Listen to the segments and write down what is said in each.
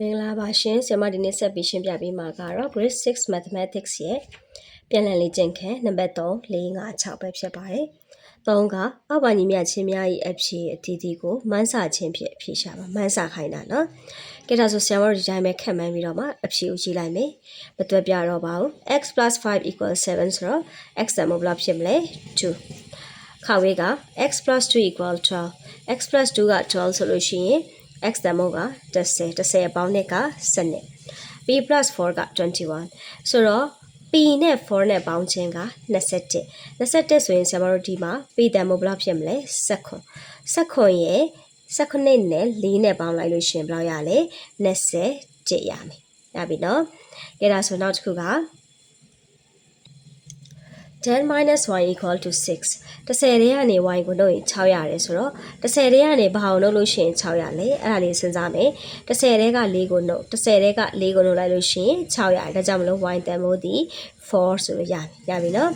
မင်္ဂလာပါရှင်ဆရာမဒီနေ့ဆက်ပြီးရှင်းပြပေးမှာကတော့ grade 6 mathematics ရဲ့ပြန်လည်လေ့ကျင့်ခန်းနံပါတ်3 4 5 6ပဲဖြစ်ပါတယ်။3ကအောက်ပါညီမြချင်းများ၏အဖြေအတီးတီးကိုမန်းစာချင်းဖြင့်အဖြေရှာပါမန်းစာခိုင်းတာနော်။ကဲဒါဆိုဆရာမတို့ဒီတိုင်းပဲခက်မှန်းပြီးတော့မှအဖြေကိုကြည့်လိုက်မယ်။မတွက်ပြတော့ပါဘူး။ x 5 7ဆိုတော့ x တန်မို့ဘယ်လောက်ဖြစ်မလဲ2ခါဝေးက x 2 12 x 2က12ဆိုလို့ရှိရင် x တန်မို့က10 10အပေါင်းနဲ့က7 p 4က21ဆိုတော့ p နဲ့4နဲ့ပေါင်းခြင်းက21 21ဆိုရင်ဆရာမတို့ဒီမှာ p တန်မို့ဘယ်လောက်ဖြစ်မလဲ19 19ရဲ့19နဲ့4နဲ့ပေါင်းလိုက်လို့ရှရင်ဘယ်လောက်ရလဲ27ရမယ်ရပြီနော်ကြည့်ဒါဆိုနောက်တစ်ခုက 10 minus y equal to 6 10တဲ့ကနေ y ကိုနှုတ်ရင်6ရတယ်ဆိုတော့10တဲ့ကနေဘာကိုနှုတ်လို့ရှိရင်6ရလဲအဲ့ဒါလေးစဉ်းစားမယ်10တဲ့က4ကိုနှုတ်10တဲ့က4ကိုနှုတ်လိုက်လို့ရှိရင်6ရတယ်ဒါကြောင့်မလို့ y တန်ဖိုးဒီ4ဆိုလို့ရပြီရပြီနော်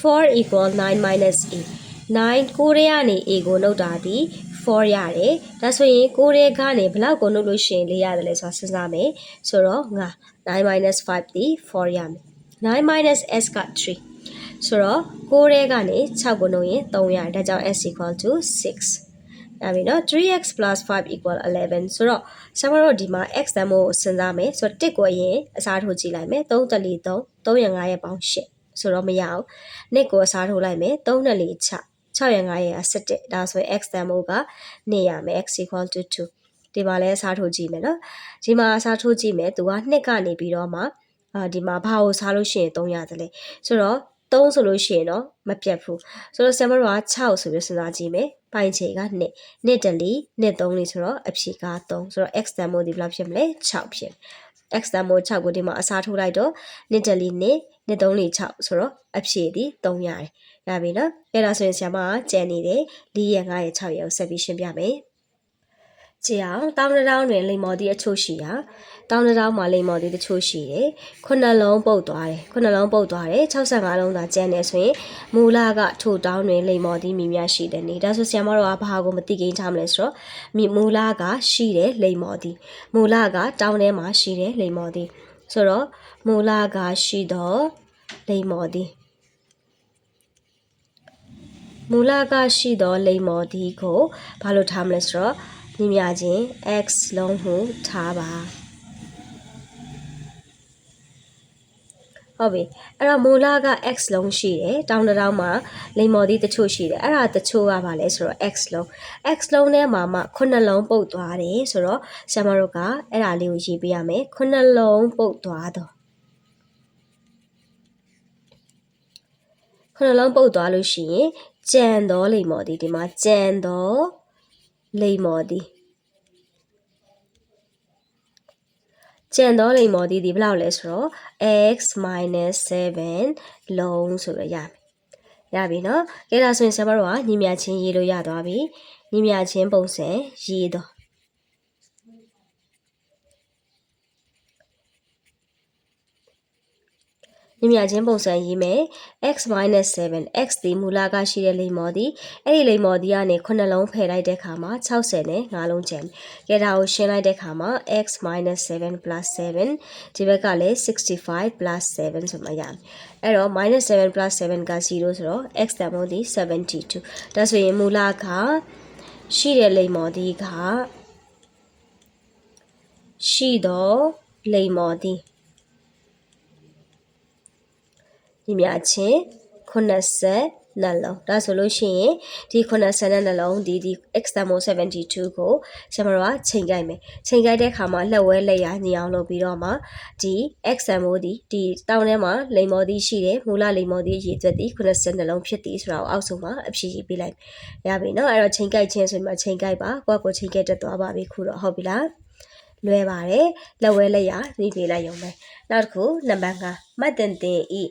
4 equal 9 minus a 9 9တဲ့ကနေ a ကိုနှုတ်တာဒီ4ရတယ်ဒါဆိုရင်6တဲ့ကနေဘလောက်ကိုနှုတ်လို့ရှိရင်4ရတယ်လဲဆိုတာစဉ်းစားမယ်ဆိုတော့ငါ9 minus 5ဒီ4ရမယ်9 minus s က3 ဆိုတော့6ရဲကနေ6ကိုနှုတ်ရင်300ဒါကြောင့် s equal to 6အဲ့ပြီနော် 3x 5 equal 11ဆိုတော့ဆရာမတို့ဒီမှာ x တန်မို့စဉ်းစားမယ်ဆိုတော့1ကိုအရင်အစားထိုးကြည့်လိုက်မယ်3တလီ3 3ရ5ရဲ့ပေါင်း8ဆိုတော့မရအောင်နှစ်ကိုအစားထိုးလိုက်မယ်3နဲ့4 6 6ရ5ရဲ့17ဒါဆိုရင် x တန်မို့ကနေရမယ် x equal to 2ဒီမှာလဲအစားထိုးကြည့်မယ်နော်ဒီမှာအစားထိုးကြည့်မယ်သူကနှစ်ကနေပြီးတော့မှအာဒီမှာဘာကိုစားလို့ရှိရင်3ရတယ်လေဆိုတော့ 3ဆိုလို့ရှိရင်တော့မပြတ်ဘူးဆိုတော့ဆမ်မတို့က6ဆိုပြီးစဉ်းစားကြည့်မယ်ပိုင်ချေက2နှစ်တလီနှစ်3လီဆိုတော့အဖြေက3ဆိုတော့ x တန်မို့ဒီဘယ်လောက်ဖြစ်မလဲ6ဖြစ် x တန်မို့6ကိုဒီမှာအစားထိုးလိုက်တော့နှစ်တလီနှစ်နှစ်3လီ6ဆိုတော့အဖြေဒီ3ရတယ်ရပြီနော်အဲ့ဒါဆိုရင်ဆရာမကကြံနေတယ်4ရက်5ရက်6ရက်ကိုဆက်ပြီးရှင်းပြမယ် ကြည့်အောင်တောင်းတတောင်းတွင်လိမ္မော်သည့်အချို့ရှိရာတောင်းတတောင်းမှာလိမ္မော်သည့်တချို့ရှိတယ်ခုနှလုံးပုတ်သွားတယ်ခုနှလုံးပုတ်သွားတယ်65လုံးသာကျန်တယ်ဆိုရင်မူလကထို့တောင်းတွင်လိမ္မော်သည့်မိများရှိတယ်နေဒါဆိုဆရာမတို့ကဘာကိုမသိကိန်းထားမလဲဆိုတော့မူလကရှိတယ်လိမ္မော်သည့်မူလကတောင်းထဲမှာရှိတယ်လိမ္မော်သည့်ဆိုတော့မူလကရှိတော့လိမ္မော်သည့်မူလကရှိသောလိမ္မော်ဒီကိုဘာလို့ထားမလဲဆိုတော့ ညီမြချင်း x လုံးဟုထားပါဟုတ်ပြီအဲ့တော့မူလက x လုံးရှိတယ်တောင်းတတောင်းမှာလိမ္မော်ဒီတချို့ရှိတယ်အဲ့ဒါတချို့ကပါလဲဆိုတော့ x လုံး x လုံးထဲမှာမှခုနှစ်လုံးပုတ်သွားတယ်ဆိုတော့ဆရာမတို့ကအဲ့ဒါလေးကိုရေးပေးရမယ်ခုနှစ်လုံးပုတ်သွားတော့ခုနှလုံးပုတ်သွားလို့ရှိရင်ကြံတော်လိမ္မော်ဒီဒီမှာကြံတော် လိမ္မော်ဒီကြံတော်လိမ္မော်ဒီဒီဘယ်လောက်လဲဆိုတော့ x 7လုံးဆိုတော့ရမယ်ရပြီနော်ကဲဒါဆိုရင်ဆရာမတို့ကညီမြချင်းရေးလို့ရသွားပြီညီမြချင်းပုံစံရေးတော့ မြင်မြချင်းပုံစံရေးမယ် x 7 x ဒီမူလကရှိတဲ့လိမ္မော်ဒီအဲ့ဒီလိမ္မော်ဒီကနေခုနှလုံးဖယ်လိုက်တဲ့ခါမှာ60နဲ့5လုံးကျန်ကြဒါကိုရှင်းလိုက်တဲ့ခါမှာ x 7 7ဒီဘက်ကလည်း65 7ဆိုမှရမယ်အဲ့တော့ -7 7က0ဆိုတော့ x တန်ဖိုးဒီ72ဒါဆိုရင်မူလကရှိတဲ့လိမ္မော်ဒီကရှိတော့လိမ္မော်ဒီ ညီမြချင်း80နှလုံးဒါဆိုလို့ရှိရင်ဒီ80နှလုံးဒီဒီ extemo 72ကိုဆရာမတို့ကချိန်ကြိုက်မယ်ချိန်ကြိုက်တဲ့ခါမှာလက်ဝဲလက်ရညီအောင်လုပ်ပြီးတော့မှဒီ extemo ဒီဒီတောင်းထဲမှာလိမ်မော်ဒီရှိတယ်မူလလိမ်မော်ဒီရေသွက်ဒီ80နှလုံးဖြစ်သည်ဆိုတာကိုအောက်ဆုံးမှာအဖြေရေးပေးလိုက်ရပြီเนาะအဲ့တော့ချိန်ကြိုက်ခြင်းဆိုရင်မှချိန်ကြိုက်ပါကိုယ့်ကိုချိန်ကြိုက်တတ်သွားပါပြီခုတော့ဟုတ်ပြီလားလွဲပါတယ်လက်ဝဲလက်ရနေပေးလိုက်ရုံပဲနောက်တစ်ခုနံပါတ်5မှတ်တင်တင်ဤ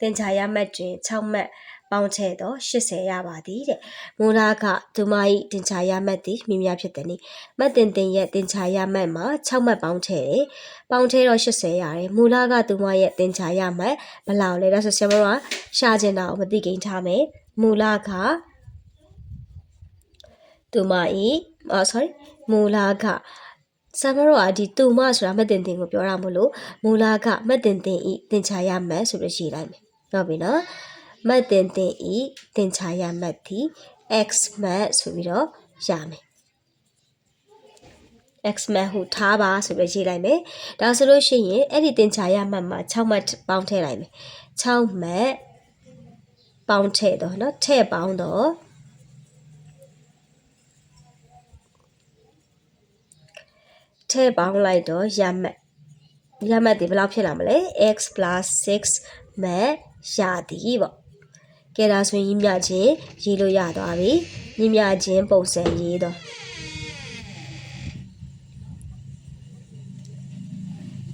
တင်ချာရမှတ်တွင်6မှတ်ပေါင်းချဲ့တော့80ရပါသည်တဲ့မူလာကဒုမဤတင်ချာရမှတ်သည်မိများဖြစ်တယ်နိမှတ်တင်တင်ရဲ့တင်ချာရမှတ်မှာ6မှတ်ပေါင်းချဲ့တယ်ပေါင်းချဲ့တော့80ရတယ်မူလာကဒုမရဲ့တင်ချာရမှတ်ဘယ်လောက်လဲဒါဆိုဆရာမတို့ကရှာကျင်တာကိုမသိကိန်းထားမယ်မူလာကဒုမဤအော် sorry မူလာကဆမ်မရောကဒီတူမဆိုတာမှတ်တင်တင်ကိုပြောတာမလို့မူလာကမှတ်တင်တင်ဤတင်ချာရမှတ်ဆိုပြီးရေးလိုက်မယ် ဟုတ်ပြီနော်မှတ်တင်တင်ဤတင်ချာရမှတ်ဒီ x မှတ်ဆိုပြီးတော့ရမယ် x မှတ်ဟိုထားပါဆိုပြီးရေးလိုက်မယ်ဒါဆိုလို့ရှိရင်အဲ့ဒီတင်ချာရမှတ်မှာ6မှတ်ပေါင်းထည့်လိုက်မယ်6မှတ်ပေါင်းထည့်တော့เนาะထည့်ပေါင်းတော့ထည့်ပေါင်းလိုက်တော့ရမှတ်ရမှတ်ဒီဘယ်လောက်ဖြစ်လာမလဲ x 6မဲ့ ရသည်ပေါ့ကဲဒါဆိုရင်ညီမြချင်းရေးလို့ရသွားပြီညီမြချင်းပုံစံရေးတော့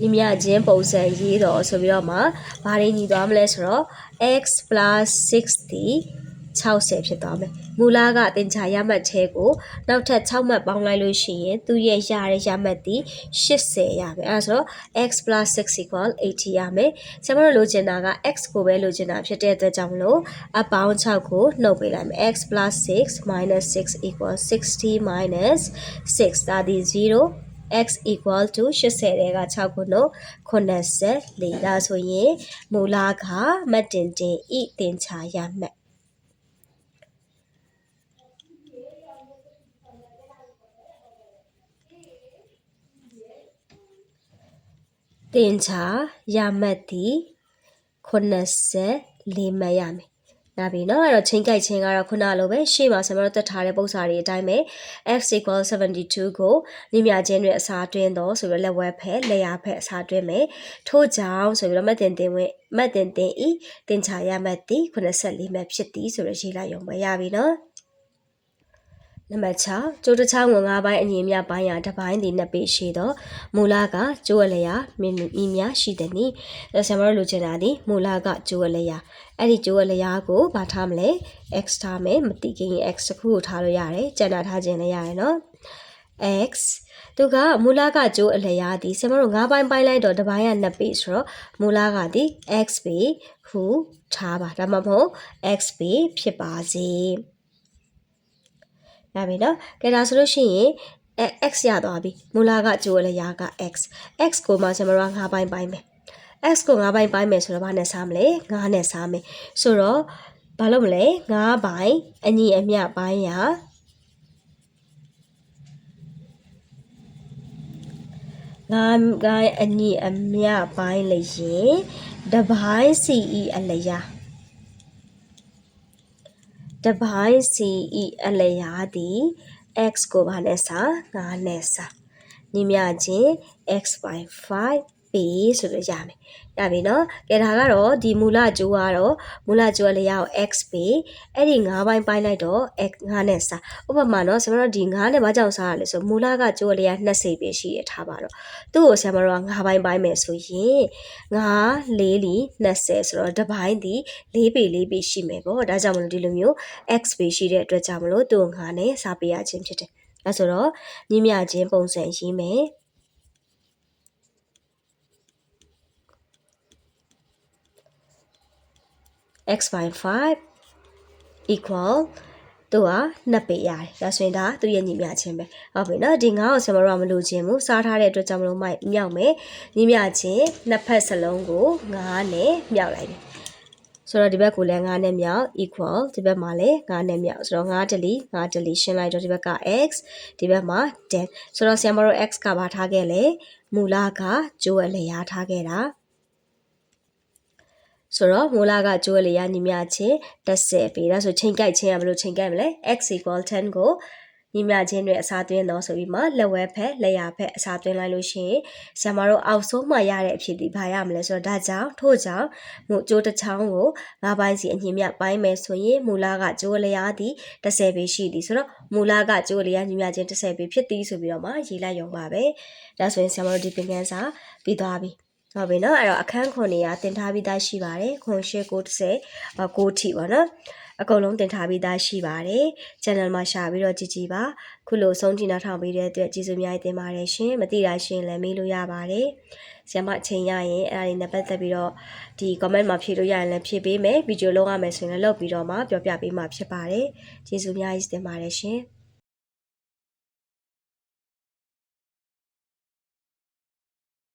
ညီမြချင်းပုံစံရေးတော့ဆိုပြီးတော့မှဘာတွေညီသွားမလဲဆိုတော့ x 6ဒီ 60ဖြစ်သွားမယ်မူလကတင်ချာရမှတ်သေးကိုနောက်ထပ်6မှတ်ပေါင်းလိုက်လို့ရှိရင်သူရဲ့ရတဲ့ရမှတ်ဒီ80ရမယ်အဲဒါဆိုတော့ x 6 equal 80ရမယ်ဆရာမတို့လိုချင်တာက x ကိုပဲလိုချင်တာဖြစ်တဲ့အတွက်ကြောင့်မလို့အပေါင်း6ကိုနှုတ်ပေးလိုက်မယ် x 6 minus 6 equal 60 minus 6ဒါဒီ0 x equal to 80တဲ့က6ခုလို့84ဒါဆိုရင်မူလကမတ်တင်တင်ဤတင်ချာရမှတ် တင်ချာရမှတ်သည်84မှတ်ရမယ်။ဒါပြီเนาะအဲ့တော့ချင်းကြိုက်ချင်းကတော့ခုနလိုပဲရှေ့မှာကျွန်တော်တို့တက်ထားတဲ့ပုံစံတွေအတိုင်းပဲ x = 72ကိုညမြချင်းတွေအစားတွင်းတော့ဆိုပြီးလက်ဝဲဖက်လက်ရဖက်အစားတွင်းမယ်။ထို့ကြောင့်ဆိုပြီးတော့မတ်တင်တင်ဝင်မတ်တင်တင်ဤတင်ချာရမှတ်သည်84မှတ်ဖြစ်သည်ဆိုတော့ရေးလိုက်ရုံပဲရပြီเนาะ။ နံပါတ်6ကျိုးတစ်ချောင်းဝင်၅ပိုင်းအညီမြပိုင်းရာတစ်ပိုင်းဒီနှစ်ပေရှိတော့မူလကကျိုးအလျာမင်းဤများရှိတဲ့နည်းဒါဆရာမတို့လိုချင်တာဒီမူလကကျိုးအလျာအဲ့ဒီကျိုးအလျာကိုဘာထားမလဲ x ထားမယ်မတိခင် x တစ်ခုကိုထားလို့ရတယ်ကျန်တာထားခြင်းလည်းရတယ်နော် x သူကမူလကကျိုးအလျာဒီဆရာမတို့၅ပိုင်းပိုင်းလိုက်တော့တစ်ပိုင်းကနှစ်ပေဆိုတော့မူလကဒီ x ပေဟုထားပါဒါမှမဟုတ် x ပေဖြစ်ပါစေ ရပြီနော်ကဲဒါဆိုလို့ရှိရင်အဲ x ရသွားပြီမူလကကျိုးလည်းရာက x x ကိုမှကျွန်တော်တို့၅ပိုင်းပိုင်းမယ် x ကို၅ပိုင်းပိုင်းမယ်ဆိုတော့ဘာနဲ့စားမလဲ9နဲ့စားမယ်ဆိုတော့ဘာလို့မလဲ9ပိုင်းအညီအမျှပိုင်းရာငါးကိုင်းအညီအမျှပိုင်းလျင်တပိုင်း CE အလျာတပိုင်း CE အလျား သည် x ကိုဘာနဲ့စာ9နဲ့စာညီမျှခြင်း x by 5 p ဆိုလို့ရမယ်ရပြီနော်ကဲဒါကတော့ဒီမူလကျိုးကတော့မူလကျိုးအလျားကို x ပေအဲ့ဒီ9ပိုင်းပိုင်းလိုက်တော့ x 9နဲ့စာဥပမာနော်ဆရာမတို့ဒီ9နဲ့ဘာကြောင့်စားရလဲဆိုမူလကကျိုးအလျား20ပေရှိရထားပါတော့သူ့ကိုဆရာမတို့က9ပိုင်းပိုင်းမယ်ဆိုရင်9 4လီ20ဆိုတော့တစ်ပိုင်းဒီ4ပေ4ပေရှိမယ်ပေါ့ဒါကြောင့်မလို့ဒီလိုမျိုး x ပေရှိတဲ့အတွက်ကြောင့်မလို့သူ့ကို9နဲ့စားပေးရခြင်းဖြစ်တယ်အဲဆိုတော့ညီမျှခြင်းပုံစံရေးမယ် x by 5 equal သူကနှစ်ပေရတယ်ဒါဆိုရင်ဒါသူ့ရဲ့ညီမျှခြင်းပဲဟုတ်ပြီနော်ဒီငါ့ကိုဆင်မတော့မလို့ခြင်းဘူးစားထားတဲ့အတွက်ကြောင့်မလို့မိုက်မြောက်မယ်ညီမျှခြင်းနှစ်ဖက်စလုံးကို9နဲ့မြောက်လိုက်တယ်ဆိုတော့ဒီဘက်ကိုလည်း9နဲ့မြောက် equal ဒီဘက်မှာလည်း9နဲ့မြောက်ဆိုတော့9တလီ9တလီရှင်းလိုက်တော့ဒီဘက်က x ဒီဘက်မှာ10ဆိုတော့ဆရာမတို့ x ကဘာထားခဲ့လဲမူလကကျိုးအလျားထားခဲ့တာ ဆိုတော့မူလကကျိုးလေးရညီမျှချင်း30ပြီဒါဆိုချိန်ကြိုက်ချင်းကဘယ်လိုချိန်ကြိုက်မလဲ x equal 10ကိုညီမျှချင်းတွေအစားသွင်းတော့ဆိုပြီးမှလက်ဝဲဖက်လက်ရဖက်အစားသွင်းလိုက်လို့ရှိရင်ဆရာမတို့အောက်ဆုံးမှရတဲ့အဖြစ်ဒီဘာရမလဲဆိုတော့ဒါကြောင့်ထို့ကြောင့်မူကျိုးတစ်ချောင်းကိုငါးပိုင်းစီအညီမျှပိုင်းမယ်ဆိုရင်မူလကကျိုးလျားသည်30ပေရှိသည်ဆိုတော့မူလကကျိုးလျားညီမျှချင်း30ပေဖြစ်သည်ဆိုပြီးတော့မှရေးလိုက်ရုံပါပဲဒါဆိုရင်ဆရာမတို့ဒီသင်ခန်းစာပြီးသွားပြီ ဟုတ်ပြီနော်အဲ့တော့အခန်းခွန်နေရတင်ထားပြီးသားရှိပါတယ်ခွန်ရှစ်90 9ထိပါနော်အကုန်လုံးတင်ထားပြီးသားရှိပါတယ် channel မှာရှာပြီးတော့ကြည့်ကြည့်ပါခုလိုဆုံးထိနောက်ထောင်ပေးတဲ့အတွက်ကျေးဇူးများတင်ပါတယ်ရှင်မသိတာရှင်လည်းမေးလို့ရပါတယ်ဆရာမအချိန်ရရင်အဲ့ဒါလေးနဲ့ပတ်သက်ပြီးတော့ဒီ comment မှာဖြေလို့ရရင်လည်းဖြေပေးမယ်ဗီဒီယိုလုပ်ရမယ်ဆိုရင်လည်းလုပ်ပြီးတော့မှပြောပြပေးမှာဖြစ်ပါတယ်ကျေးဇူးများကြီးတင်ပါတယ်ရှင်